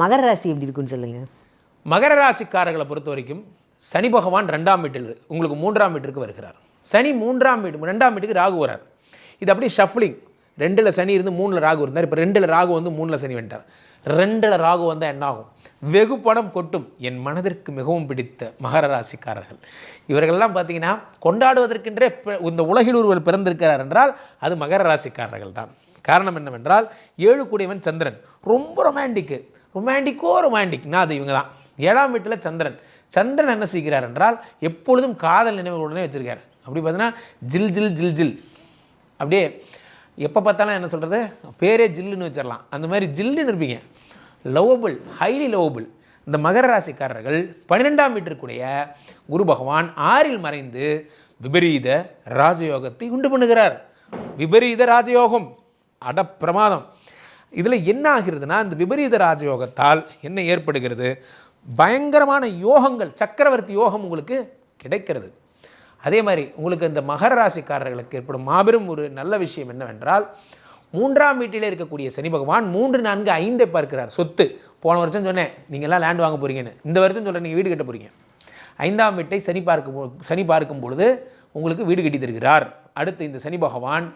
மகர ராசி எப்படி இருக்குன்னு சொல்லுங்க. மகர ராசிக்காரர்களை பொறுத்த வரைக்கும் சனி பகவான் ரெண்டாம் வீட்டில் உங்களுக்கு மூன்றாம் வீட்டிற்கு வருகிறார். சனி மூன்றாம் வீட்டு ரெண்டாம் வீட்டுக்கு ராகு வரார். இது அப்படியே ஷஃப்லிங் ரெண்டில் சனி இருந்து மூணில் ராகு இருந்தார். இப்போ ரெண்டில் ராகு வந்து மூணில் சனி வந்துட்டார். ரெண்டில் ராகு வந்தால் என்ன ஆகும்? வெகு பணம் கொட்டும். என் மனதிற்கு மிகவும் பிடித்த மகர ராசிக்காரர்கள். இவர்கள்லாம் பார்த்தீங்கன்னா கொண்டாடுவதற்கென்றே இந்த உலகில் ஒருவர் பிறந்திருக்கிறார் என்றால் அது மகர ராசிக்காரர்கள் தான். காரணம் என்னவென்றால் ஏழு கூடியவன் சந்திரன். ரொம்ப ரொமான்டிக்கு ரொமான்டிக்கோ oh, ரொமான்டிக்னா அது இவங்க தான் ஏழாம் வீட்டில் சந்திரன். சந்திரன் என்ன செய்கிறார் என்றால் எப்பொழுதும் காதல் நினைவுகளுடனே வச்சுருக்காரு. அப்படி பார்த்தீங்கன்னா ஜில் ஜில் ஜில் ஜில். அப்படியே எப்போ பார்த்தாலும் என்ன சொல்கிறது பேரே ஜில்லுன்னு வச்சிடலாம். அந்த மாதிரி ஜில்லுன்னு இருப்பீங்க. லவபிள் ஹைலி லவபிள் இந்த மகர ராசிக்காரர்கள் பன்னிரெண்டாம் வீட்டிற்குடைய குரு பகவான் ஆறில் மறைந்து விபரீத ராஜயோகத்தை உண்டு பண்ணுகிறார். விபரீத ராஜயோகம். அட பிரமாதம் இதில் என்ன ஆகிறதுனா இந்த விபரீத ராஜயோகத்தால் என்ன ஏற்படுகிறது? பயங்கரமான யோகங்கள் சக்கரவர்த்தி யோகம் உங்களுக்கு கிடைக்கிறது. அதே மாதிரி உங்களுக்கு இந்த மகர ராசிக்காரர்களுக்கு ஏற்படும் மாபெரும் ஒரு நல்ல விஷயம் என்னவென்றால் மூன்றாம் வீட்டிலே இருக்கக்கூடிய சனி பகவான் மூன்று நான்கு ஐந்தை பார்க்கிறார். சொத்து. போன வருஷம் சொன்னேன் நீங்கள்லாம் லேண்ட் வாங்க போகிறீங்கன்னு இந்த வருஷம் சொல்கிறேன் நீங்கள் வீடு கட்ட போகிறீங்க ஐந்தாம் வீட்டை சனி பார்க்கும் சனி பார்க்கும் பொழுது உங்களுக்கு வீடு கட்டி தருகிறார். அடுத்து இந்த சனி பகவான்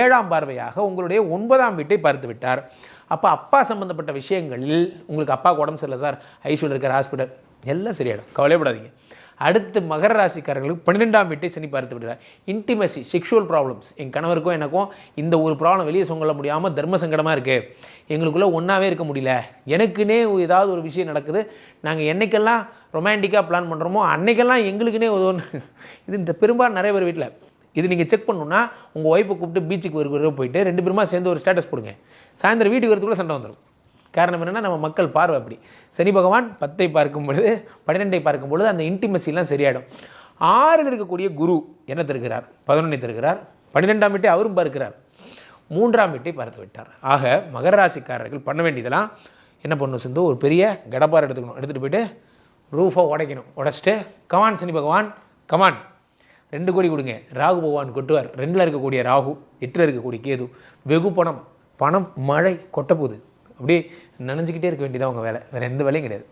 ஏழாம் பார்வையாக உங்களுடைய ஒன்பதாம் வீட்டை பார்த்து விட்டார். அப்போ அப்பா சம்மந்தப்பட்ட விஷயங்களில் உங்களுக்கு அப்பாவுக்கு உடம்பு சரியில்லை சார். ஐசியூவில் இருக்கிற ஹாஸ்பிட்டல் எல்லாம் சரியாயிடும். கவலைப்படாதீங்க அடுத்து மகர ராசிக்காரர்களுக்கு பன்னிரெண்டாம் வீட்டை சனி பார்த்து விடுறார். இன்டிமசி செக்ஷுவல் ப்ராப்ளம்ஸ் என் கணவருக்கும் எனக்கும் இந்த ஒரு ப்ராப்ளம் வெளியே சொல்ல முடியாமல் தர்ம சங்கடமாக இருக்குது எங்களுக்குள்ளே ஒன்றாவே இருக்க முடியல. எனக்குன்னே ஏதாவது ஒரு விஷயம் நடக்குது. நாங்கள் என்னைக்கெல்லாம் ரொமான்டிக்காக பிளான் பண்ணுறோமோ அன்னைக்கெல்லாம் எங்களுக்குன்னே உதவும் இது இந்த பெரும்பாலும் நிறைய பேர் வீட்டில் இது நீங்கள் செக் பண்ணணுன்னா உங்கள் ஒய்ஃபை கூப்பிட்டு பீச்சுக்கு ஒரு ஒரு போயிட்டு ரெண்டு பேருமா சேர்ந்து ஒரு ஸ்டேட்டஸ் போடுங்க. சாயந்தரம் வீட்டுக்கு வரதுக்குள்ளே சண்டை வந்துடும் காரணம் என்னென்னா நம்ம மக்கள் பார்வை அப்படி. சனி பகவான் பத்தை பார்க்கும் பொழுது பன்னிரெண்டை பார்க்கும் பொழுது அந்த இன்டிமசிலாம் சரியாயிடும். ஆறில் இருக்கக்கூடிய குரு என்ன தருகிறார்? பதினொன்றை தருகிறார். பன்னிரெண்டாம் வீட்டை அவரும் பார்க்கிறார். மூன்றாம் வீட்டை பார்த்து விட்டார். ஆக மகர ராசிக்காரர்கள் பண்ண வேண்டியதெல்லாம் என்ன பண்ணணும் சிந்து? ஒரு பெரிய கடப்பார் எடுத்துக்கணும். எடுத்துகிட்டு போயிட்டு ரூஃபை உடைக்கணும். உடச்சிட்டு கமான் சனி பகவான். கமான் ரெண்டு கோடி கொடுங்க. ராகு பகவான் கொட்டுவார். ரெண்டில் இருக்கக்கூடிய ராகு எட்டில் இருக்கக்கூடிய கேது வெகு பணம் பணம் மழை கொட்டப்போகுது அப்படியே நினைஞ்சிக்கிட்டே இருக்க வேண்டியதான் உங்கள் வேலை. வேறு எந்த வேலையும் கிடையாது.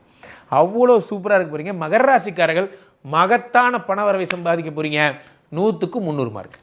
அவ்வளோ சூப்பராக இருக்க போகிறீங்க மகர ராசிக்காரர்கள் மகத்தான பண வரவை சம்பாதிக்க போகிறீங்க நூற்றுக்கு முந்நூறு மார்க்